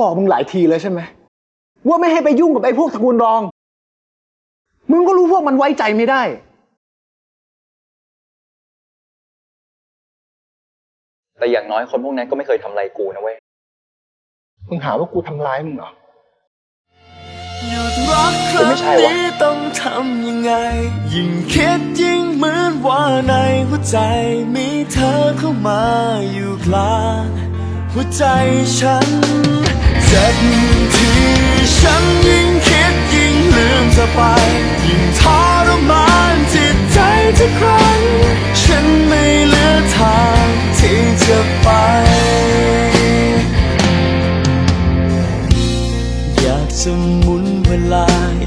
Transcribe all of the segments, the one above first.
บอกมึงหลายทีเลยใช่ไหมว่าไม่ให้ไปยุ่งกับไอ้พวกตระกูลรอง มึงก็รู้พวกมันไว้ใจไม่ได้ แต่อย่างน้อยคนพวกนั้นก็ไม่เคยทำอะไรกูนะเว้ย มึงหาว่ากูทำร้ายมึงเหรอ หยุดรักครั้งนี้ต้องทำยังไง ยิ่งคิดยิ่งเหมือนว่าในหัวใจมีเธอเข้ามาอยู่กลางหัวใจฉันเจ็บที่ฉันยิ่งคิดยิ่งลืมเธอไป ยิ่งทรมานจิตใจทุกครั้ง ฉันไม่เหลือทางที่จะไป อยากจะหมุนเวลา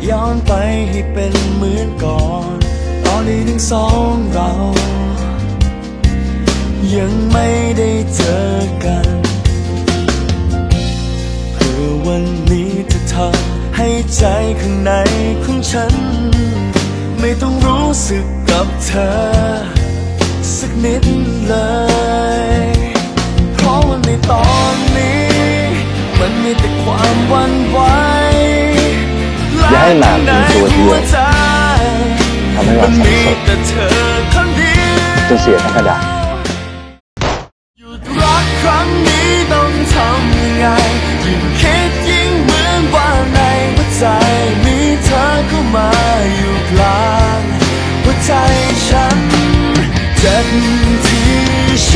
ย้อนไปให้เป็นเหมือนก่อน ตอนที่ทั้งสองเรา วันนี้จะทำให้ใจข้างในของฉัน ไม่ต้องรู้สึกกับเธอ สักนิดเลย เพราะว่าในตอนนี้ มันมีแต่ความหวันไหวอย่าให้หลานเป็นตัวเดียวและข้างในหัใจทำให้เรามันสับมีสนแต่เธอคนเดียวจนเสียทั้งกระดาษหยุดรักครั้งนี้ต้องทำยังไงยิ่ง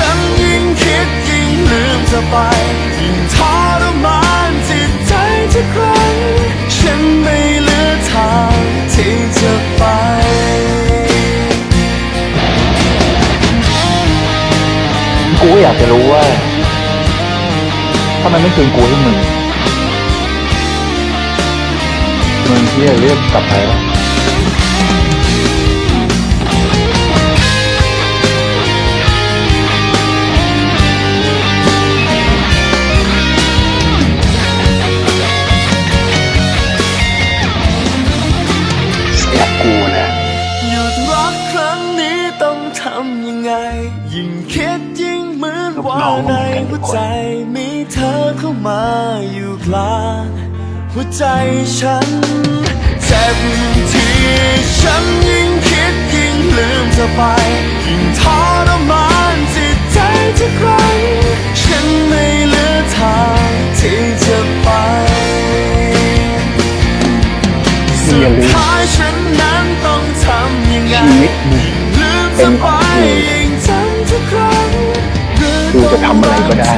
ฉันยิ่งคิดยิ่งลืมเธอไป ยิ่งทรมานจิตใจทุกครั้ง ฉันไม่เหลือทางที่จะไปกูก็อยากจะรู้ว่าถ้ามันไม่คืนกูให้มึงมึงที่จะเลือกกลับไปวะำยังไง ยิ่งคิดยิ่งเหมือนว่าในหัวใจมีเธอเข้ามาอยู่กลางหัวใจฉันเจ็บที่ฉันยิ่งคิดยิ่งลืมเธอไป ยิ่งทรมานจิตใจทุกครั้งฉันไม่เหลือทางที่จะไปสุดท้ายฉันนั้นต้องทำยังไง ชีวิตมึงลืมเป็นของกูยิ่ง จะทำอะไรก็ได้